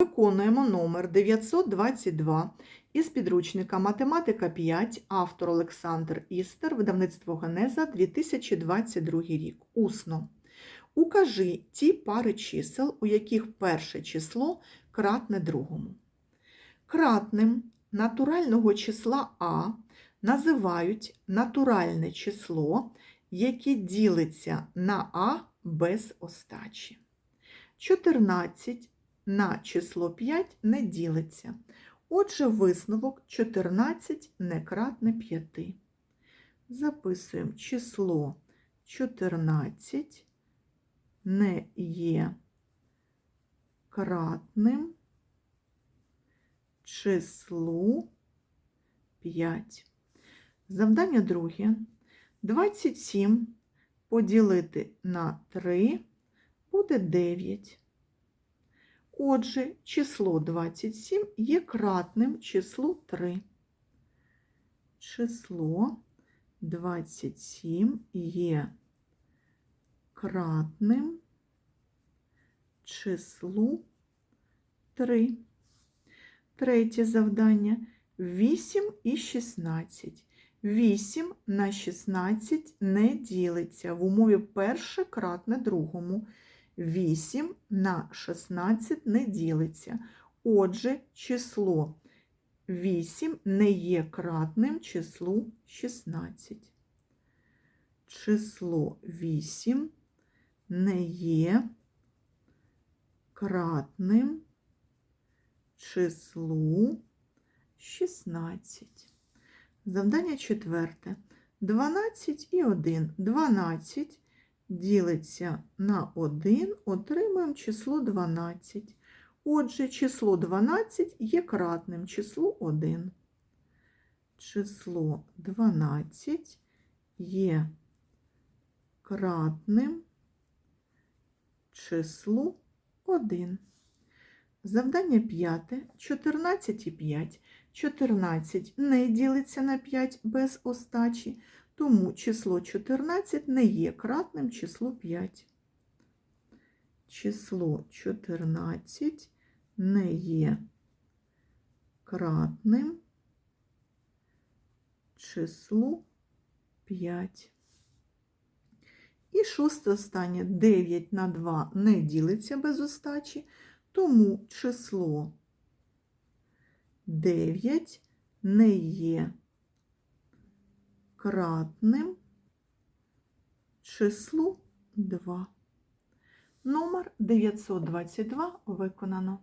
Виконуємо номер 922 із підручника Математика 5, автор Олександр Істер, видавництво Генеза, 2022 рік. Усно. Укажи ті пари чисел, у яких перше число кратне другому. Кратним натурального числа А називають натуральне число, яке ділиться на А без остачі. 14 на число 5 не ділиться. Отже, висновок 14 не кратне 5. Записуємо число 14 не є кратним числу 5. Завдання друге. 27 поділити на 3 буде 9. Отже, число 27 є кратним числу 3. Число 27 є кратним числу 3. Третє завдання 8 і 16. 8 на 16 не ділиться. В умові перше кратне другому. 8 на 16 не ділиться. Отже, число 8 не є кратним числу 16. Число 8 не є кратним числу 16. Завдання четверте. 12 і 1. 12 ділиться на 1, отримаємо число 12. Отже, число 12 є кратним числу 1. Число 12 є кратним числу 1. Завдання п'яте. 14 і 5. 14 не ділиться на 5 без остачі, тому число 14 не є кратним числу 5. Число 14 не є кратним числу 5. І шосте останнє 9 на 2 не ділиться без остачі, тому число 9 не є кратним числу 2. Номер 922 виконано.